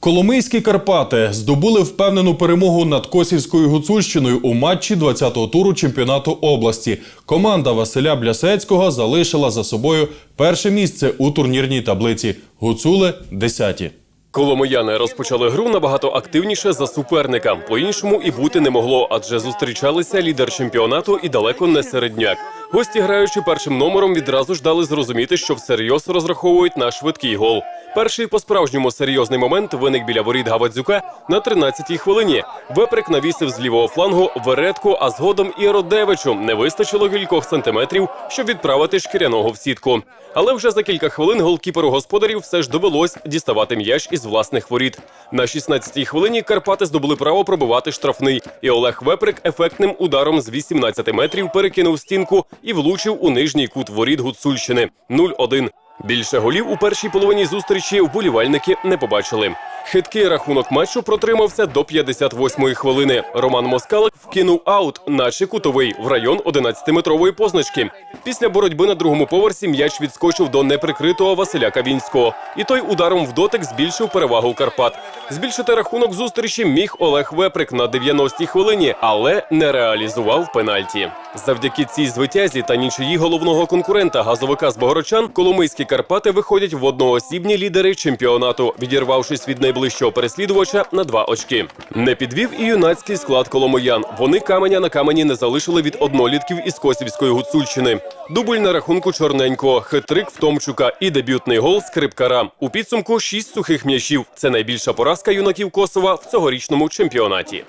Коломийські Карпати здобули впевнену перемогу над Косівською Гуцульщиною у матчі 20-го туру чемпіонату області. Команда Василя Блясецького залишила за собою перше місце у турнірній таблиці. Гуцули – десяті. Коломияни розпочали гру набагато активніше за суперника. По-іншому і бути не могло, адже зустрічалися лідер чемпіонату і далеко не середняк. Гості, граючи першим номером, відразу ж дали зрозуміти, що всерйоз розраховують на швидкий гол. Перший по-справжньому серйозний момент виник біля воріт Гавадзюка на 13-й хвилині. Веприк навісив з лівого флангу Веретку, а згодом і Родевичу не вистачило кількох сантиметрів, щоб відправити шкіряного в сітку. Але вже за кілька хвилин голкіперу господарів все ж довелось діставати м'яч із власних воріт. На 16-й хвилині Карпати здобули право пробивати штрафний, і Олег Веприк ефектним ударом з 18 метрів перекинув стінку і влучив у нижній кут воріт Гуцульщини 0-1. Більше голів у першій половині зустрічі вболівальники не побачили. Хиткий рахунок матчу протримався до 58-ї хвилини. Роман Москалик вкинув аут, наче кутовий, в район 11-метрової позначки. Після боротьби на другому поверсі м'яч відскочив до неприкритого Василя Кавінського, і той ударом в дотик збільшив перевагу Карпат. Збільшити рахунок зустрічі міг Олег Веприк на 90-й хвилині, але не реалізував пенальті. Завдяки цій звитязі та нічиї головного конкурента газовика з Богородчан Коломийські Карпати виходять в одноосібні лідери чемпіонату, відірвавшись від найближчого переслідувача на два очки. Не підвів і юнацький склад коломиян. Вони каменя на камені не залишили від однолітків із Косівської гуцульщини. Дубль на рахунку чорненького, хитрик Втомчука і дебютний гол скрипкара. У підсумку шість сухих м'ячів. Це найбільша поразка юнаків Косова в цьогорічному чемпіонаті.